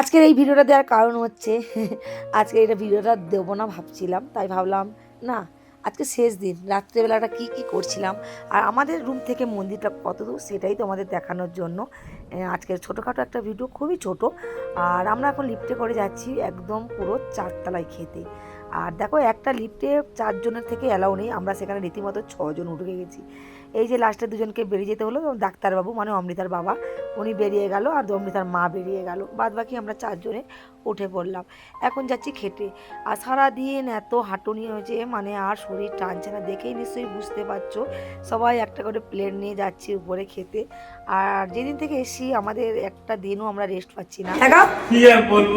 আজকের এই ভিডিওটা দেওয়ার কারণ হচ্ছে আজকে এটা ভিডিওটা দেবো না ভাবছিলাম, তাই ভাবলাম, না, আজকে শেষ দিন, রাত্রেবেলাটা কি কি করছিলাম, আর আমাদের রুম থেকে মন্দিরটা কত দূর সেটাই তোমাদের দেখানোর জন্য। আজকের ছোটোখাটো একটা ভিডিও খুবই ছোট, আর আমরা এখন লিফটে করে যাচ্ছি একদম পুরো চারতলায় খেতে। আর দেখো একটা লিফটে চারজনের থেকে অ্যালাউ নেই। আমরা সেখানে রীতিমতো ছজন উঠে গেছি। এই যে লাস্টে দুজনকে বেরিয়ে যেতে হলো ডাক্তারবাবু মানে অমৃতার বাবা উনি বেরিয়ে গেল আর অমৃতার মা বেরিয়ে গেল। বাদ বাকি আমরা চারজনে উঠে পড়লাম। এখন যাচ্ছি খেতে আর সারাদিন এত হাঁটুনি হয়েছে মানে আর শরীর টানছে না। দেখেই নিশ্চয়ই বুঝতে পারছ সবাই একটা করে প্লেট নিয়ে যাচ্ছি উপরে খেতে। আর যেদিন থেকে এসি আমাদের একটা দিনও আমরা রেস্ট পাচ্ছি না। কি বলব?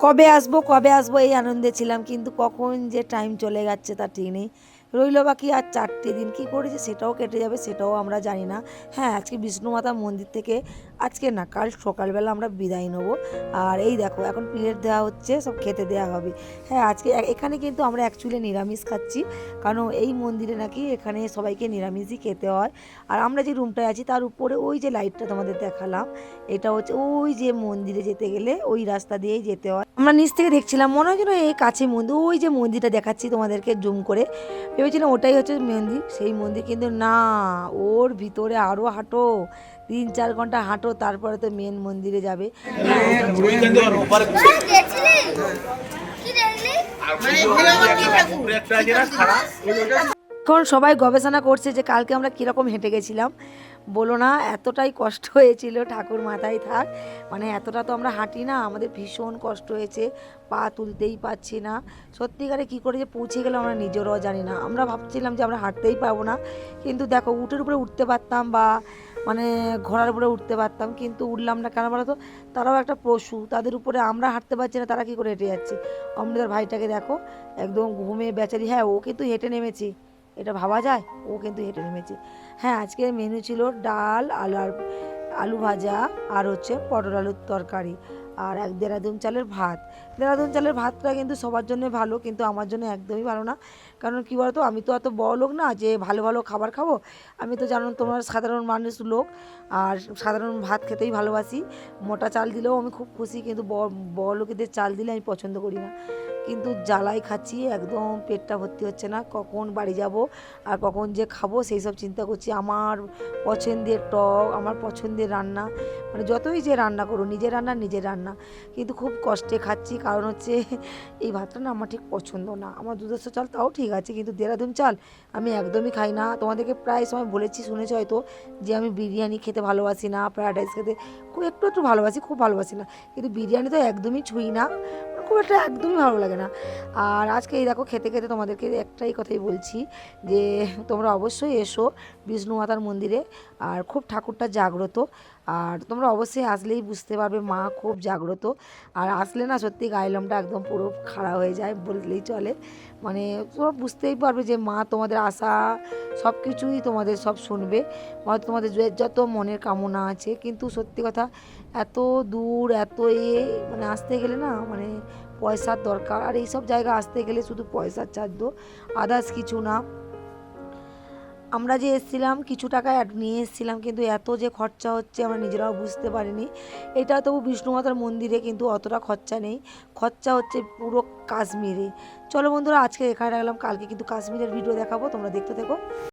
কবে আসব কবে আসব এই আনন্দে ছিলাম, কিন্তু কখন যে টাইম চলে যাচ্ছে তা ঠিক নেই। রইল বাকি আর চারটে দিন কি করেছে সেটাও কেটে যাবে, সেটাও আমরা জানি না। হ্যাঁ আজকে বিষ্ণু মাতা মন্দির থেকে, আজকে না, কাল সকালবেলা আমরা বিদায় নেব। আর এই দেখো, এখন প্লেট দেওয়া হচ্ছে, সব খেতে দেওয়া হবে। হ্যাঁ আজকে এখানে কিন্তু আমরা অ্যাকচুয়ালি নিরামিষ খাচ্ছি। কারণ এই মন্দিরে নাকি এখানে সবাইকে নিরামিষই খেতে হয়। আর আমরা যে রুমটায় আছি, তার উপরে ওই যে লাইটটা তোমাদের দেখালাম, এটা হচ্ছে ওই যে মন্দিরে যেতে গেলে ওই রাস্তা দিয়েই যেতে হয়। আমরা নিচ থেকে দেখছিলাম, মনে হয় যেন এই কাছে মন্দির, ওই যে মন্দিরটা দেখাচ্ছি তোমাদেরকে, জুম করে। ভেবেছিলাম ওটাই হচ্ছে মন্দির সেই মন্দির কিন্তু না ওর ভিতরে আরও হাঁটো তিন চার ঘণ্টা হাঁটো তারপরে তো মেন মন্দিরে যাবে। গেছিলি কি এখন সবাই গবেষণা করছে যে কালকে আমরা কীরকম হেঁটে গেছিলাম। বলো না, এতটাই কষ্ট হয়েছিল ঠাকুর মাথায়, থাক। মানে এতটা তো আমরা হাঁটি না, আমাদের ভীষণ কষ্ট হয়েছে, পা তুলতেই পারছি না। সত্যিকারে কী করে যে পৌঁছে গেলাম আমরা নিজেরাও জানি না। আমরা ভাবছিলাম যে আমরা হাঁটতেই পারব না, কিন্তু দেখো উটের উপরে উঠতে পারতাম বা মানে ঘোড়ার উপরে উঠতে পারতাম, কিন্তু উঠলাম না। কেন বলো তো? তারাও একটা পশু, তাদের উপরে আমরা হাঁটতে পারছি না, তারা কী করে হেঁটে যাচ্ছে? অমৃতার ভাইটাকে দেখো, একদম ঘুমে বেচারি হ্যাঁ ও কিন্তু হেঁটে নেমেছে। এটা ভাবা যায়? ও কিন্তু হেঁটে নেমেছে। হ্যাঁ আজকের মেনু ছিল ডাল, আলু আর, আলু ভাজা আর হচ্ছে পটল আলুর তরকারি আর এক দেরাদুন চালের ভাত। দেরাদুন চালের ভাতটা কিন্তু সবার জন্য ভালো, কিন্তু আমার জন্য একদমই ভালো না। কারণ কী বলতো, আমি তো এত বড় লোক না যে ভালো ভালো খাবার খাব। আমি তো জানো তোমার সাধারণ মানুষ লোক আর সাধারণ ভাত খেতেই ভালোবাসি। মোটা চাল দিলেও আমি খুব খুশি, কিন্তু বড় লোকেদের চাল দিলে আমি পছন্দ করি না। কিন্তু জ্বালাই খাচ্ছি, একদম পেটটা ভর্তি হচ্ছে না। কখন বাড়ি যাব আর কখন যে খাব সেই সব চিন্তা করছি। আমার পছন্দের টক, আমার পছন্দের রান্না মানে যতই যে রান্না করো নিজের রান্না নিজের রান্না। কিন্তু খুব কষ্টে খাচ্ছি, কারণ হচ্ছে এই ভাতটা না আমার ঠিক পছন্দ না। আমার দুধস্ব চাল তাও ঠিক আছে, কিন্তু দেরাদুন চাল আমি একদমই খাই না। তোমাদেরকে প্রায় সময় বলেছি, শুনেছি হয়তো, যে আমি বিরিয়ানি খেতে ভালোবাসি না ফ্রায়েড রাইস খেতে, খুব একটু একটু ভালোবাসি, খুব ভালোবাসি না। কিন্তু বিরিয়ানি তো একদমই ছুঁই না। খুব একটা একদমই ভালো লাগে না। আর আজকে এই দেখো খেতে খেতে তোমাদেরকে একটাই কথাই বলছি যে, তোমরা অবশ্যই এসো বিষ্ণু মাতার মন্দিরে। আর খুব ঠাকুরটা জাগ্রত। আর তোমরা অবশ্যই আসলেই বুঝতে পারবে, মা খুব জাগ্রত। আর আসলে না সত্যি গাইলামটা একদম পুরো খাড়া হয়ে যায় বললেই চলে। মানে তোমরা বুঝতেই পারবে যে মা তোমাদের আশা সব কিছুই তোমাদের সব শুনবে। বা তোমাদের যত মনের কামনা আছে, কিন্তু সত্যি কথা এত দূর, এত এ মানে আসতে গেলে না মানে পয়সার দরকার। আর এইসব জায়গা আসতে গেলে শুধু পয়সার চাদ্য আদার্স কিছু না। আমরা যে এসেছিলাম, কিছু টাকা নিয়ে এসেছিলাম, কিন্তু এত যে খরচা হচ্ছে আমরা নিজেরাও বুঝতে পারিনি। এটা তবু বিষ্ণু মাতার মন্দিরে কিন্তু অতটা খরচা নেই। খরচা হচ্ছে পুরো কাশ্মীরে। চলো বন্ধুরা, আজকে এখানে রাখলাম। কালকে কিন্তু কাশ্মীরের ভিডিও দেখাবো, তোমরা দেখতে থেকো।